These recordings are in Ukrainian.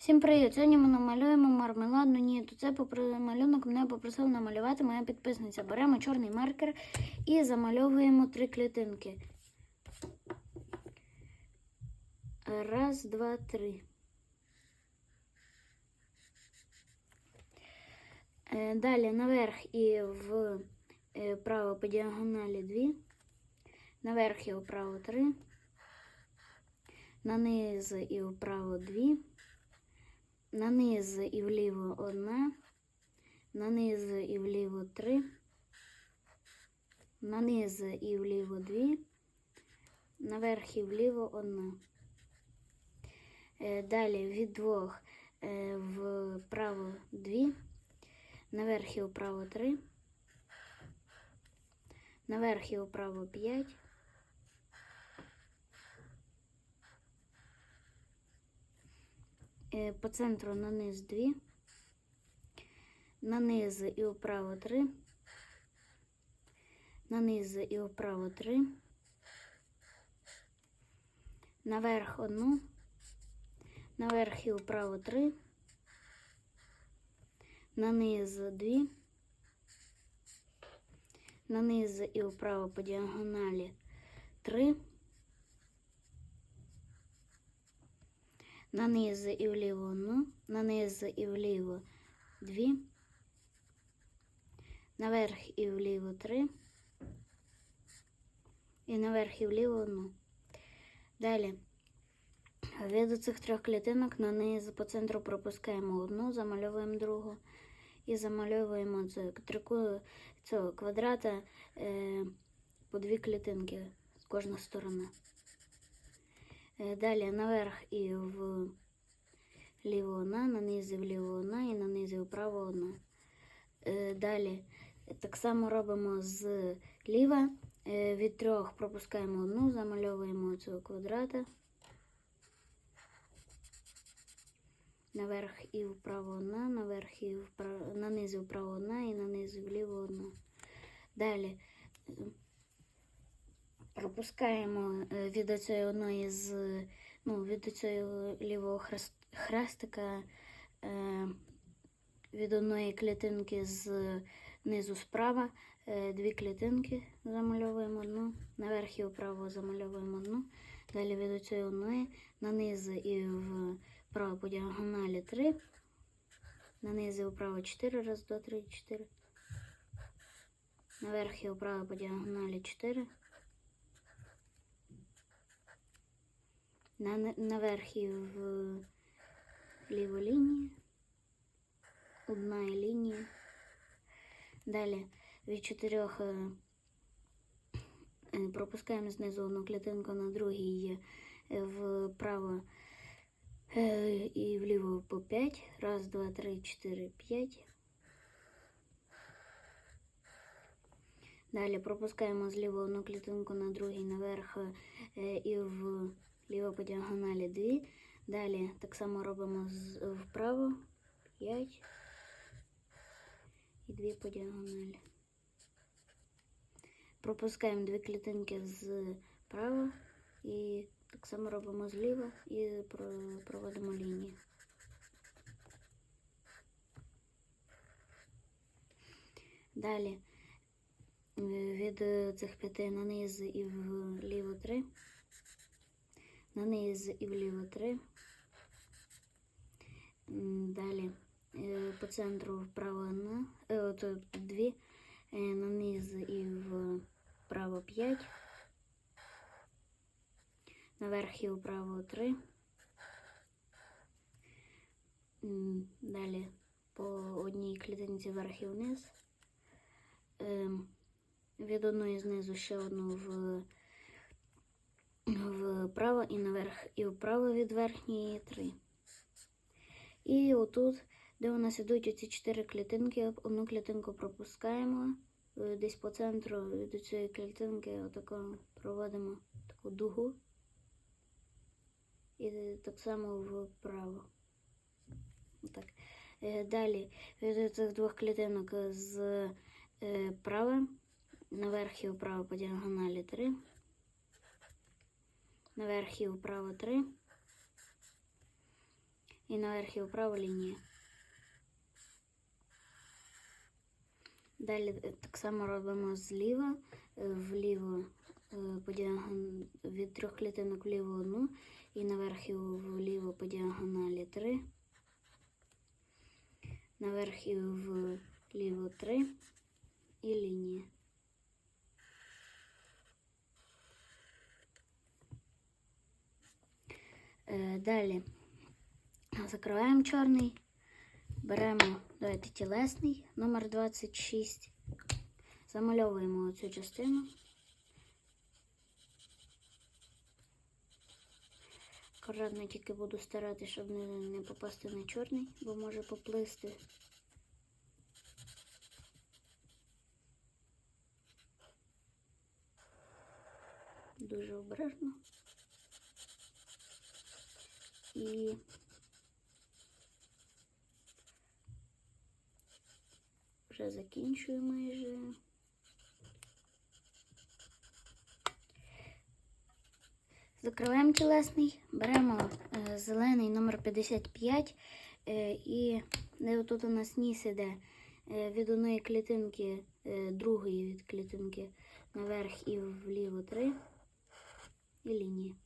Всім привіт! Сьогодні ми намалюємо мармеладну ніту. Це малюнок мене попросила намалювати моя підписниця. Беремо чорний маркер і замальовуємо три клітинки. Раз, два, три. Е, Далі наверх і вправо по діагоналі дві. Наверх і вправо три. Наниз і вправо дві. На низ і вліво одна, на низ і вліво три, на низ і вліво дві, наверх і вліво одна. Е, Далі від двох е, вправо дві, наверх і вправо три, наверх і вправо п'ять. По центру на низ 2, на низ і вправо 3, на низ і вправо 3, наверх 1, наверх і вправо 3, на низ 2, на низ і вправо по діагоналі 3, на низ і вліво одну, на низ і вліво дві, наверх і вліво три, і наверх і вліво одну. Далі від цих трьох клітинок на низ по центру пропускаємо одну, замальовуємо другу і замальовуємо трику цього квадрата е, по дві клітинки з кожної сторони. Е, Далі наверх і в ліво одна, на низі вліво одна і на низі вправо одна. Е, Далі так само робимо з ліва. Е, Від трьох пропускаємо одну, замальовуємо цього квадрата. Наверх і вправо одна, наверх і вправо, на низі вправо одна і на низі вліво одна. Далі пропускаємо е, від цієї одної з ну, від цього лівого хрестика е, від одної клітинки з низу справа е, дві клітинки замальовуємо одну, наверх і вправо замальовуємо одну, далі від цієї одної на низ і вправо по діагоналі 3, на низ і вправо 4, раз, два, три, 4, наверх і вправо по діагоналі 4. На, наверх і в ліву лінію, одна лінія. Далі від чотирьох е, е, пропускаємо знизу одну клітинку на другій е, вправо і вліво по 5. Раз, два, три, чотири, п'ять. Далі пропускаємо зліво одну клітинку на другій наверх і в ліво по діагоналі 2. Далі так само робимо вправо 5 і 2 по діагоналі. Пропускаємо дві клітинки зправа і так само робимо зліва і проводимо лінії. Далі е, від цих п'яти на низ і вліво 3 на низ і вліво 3. Далі е, по центру вправо 2, е, на низ і вправо 5, наверх і вправо 3. Далі по одній клітинці вверх і вниз. Від одної знизу ще одну в вправо і наверх, і вправо від верхньої 3. І отут, де у нас ідуть оці 4 клітинки, одну клітинку пропускаємо. е, Десь по центру від цієї клітинки отако проводимо таку дугу. І так само вправо. Отак. Е, Далі від цих двох клітинок з е, права, наверх і вправо по діагоналі 3 наверх і вправо 3. і наверх і вправо лінія. Далі так само робимо зліва, е, вліво е, по діагон... від трьох клітинок вліво одну і наверх і вліво по діагоналі 3. Наверх і вліво 3 і лінія. Далі закриваємо чорний, беремо давайте тілесний номер 26, замальовуємо цю частину. Акуратно тільки буду старатися, щоб не, не попасти на чорний, бо може поплисти. Дуже обережно. І вже закінчую майже. Закриваємо тілесний, беремо е, зелений номер 55 е, і тут у нас ніс іде е, від одної клітинки, е, другої від клітинки наверх і вліво 3 і лінії.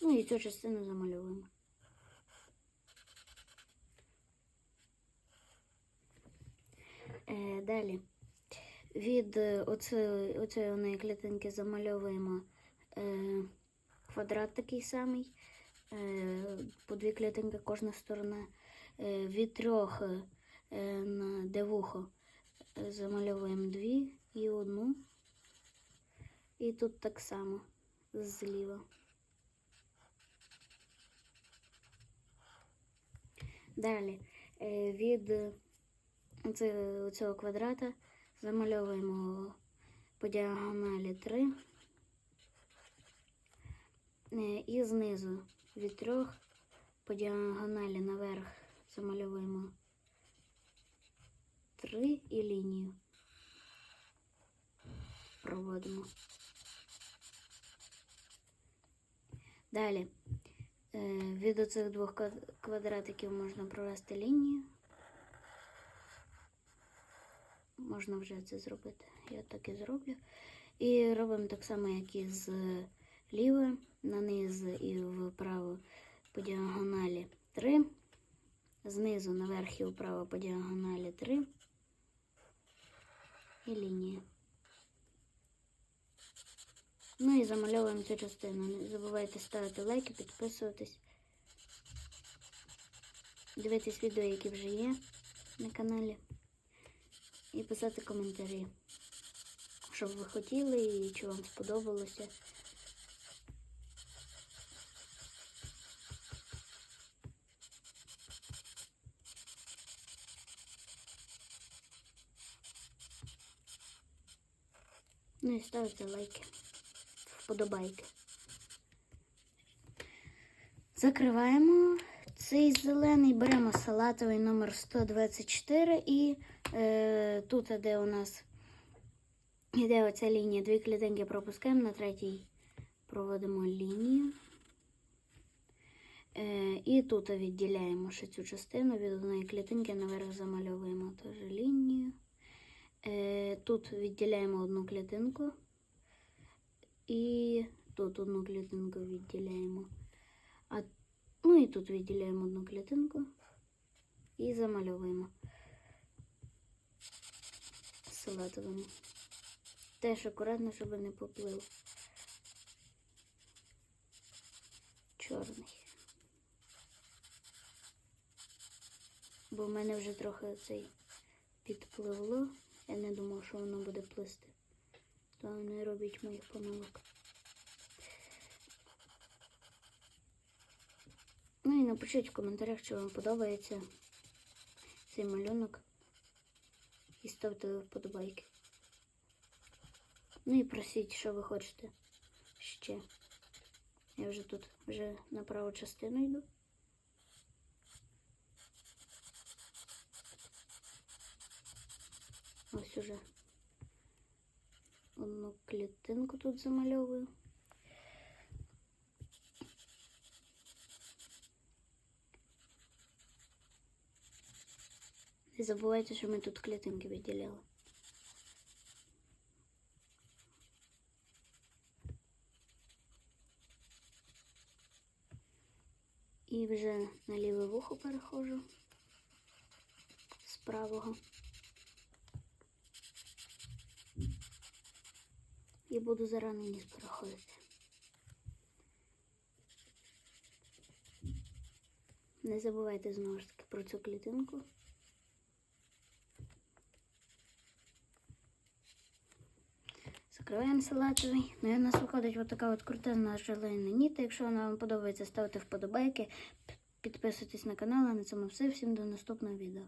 Ну і цю частину замальовуємо. Е, далі від е, оцеї, оцеї клітинки замальовуємо е, квадрат такий самий, е, по дві клітинки кожна сторона. Е, від трьох е, на де вухо е, замальовуємо дві і одну. І тут так само зліва. Далі. Е, від цього квадрата замальовуємо по діагоналі 3 Е, і знизу від трьох по діагоналі наверх замальовуємо 3 і лінію проводимо. Далі. е, від оцих двох квадратиків можна провести лінію. Можна вже це зробити. Я так і зроблю. І робимо так само, як і з лівої, наниз і вправо по діагоналі 3. Знизу наверх і вправо по діагоналі 3. І лінія. Ну і замальовуємо цю частину. Не забувайте ставити лайки, підписуватись. Дивитись відео, які вже є на каналі. І писати коментарі, що ви хотіли і чи вам сподобалося. Ну і ставте лайки, вподобайки. Закриваємо цей зелений, беремо салатовий номер 124 і е, тут, де у нас йде оця лінія, дві клітинки пропускаємо, на третій проводимо лінію. Е, і тут відділяємо ще цю частину від одної клітинки, наверх замальовуємо теж лінію. Е, тут відділяємо одну клітинку. І тут одну клітинку відділяємо. А, ну і тут відділяємо одну клітинку і замальовуємо салатовим. Теж акуратно, щоб не поплив. Чорний. Бо в мене вже трохи цей підпливло. Я не думав, що воно буде плисти. То не робіть моїх помилок. Ну і напишіть в коментарях, чи вам подобається цей малюнок. І ставте вподобайки. Ну і просіть, що ви хочете ще. Я вже тут вже на праву частину йду. Ось уже одну клітинку тут замальовую. Не забувайте, що ми тут клітинки відділяли. І вже на ліве вухо переходжу з правого. І буду зараз на ніс переходити. Не забувайте знову ж таки про цю клітинку. Закриваємо салатовий. Ну і у нас виходить от така от крутезна желейна ніта. Якщо вона вам подобається, ставте вподобайки, підписуйтесь на канал. А на цьому все. Всім до наступного відео.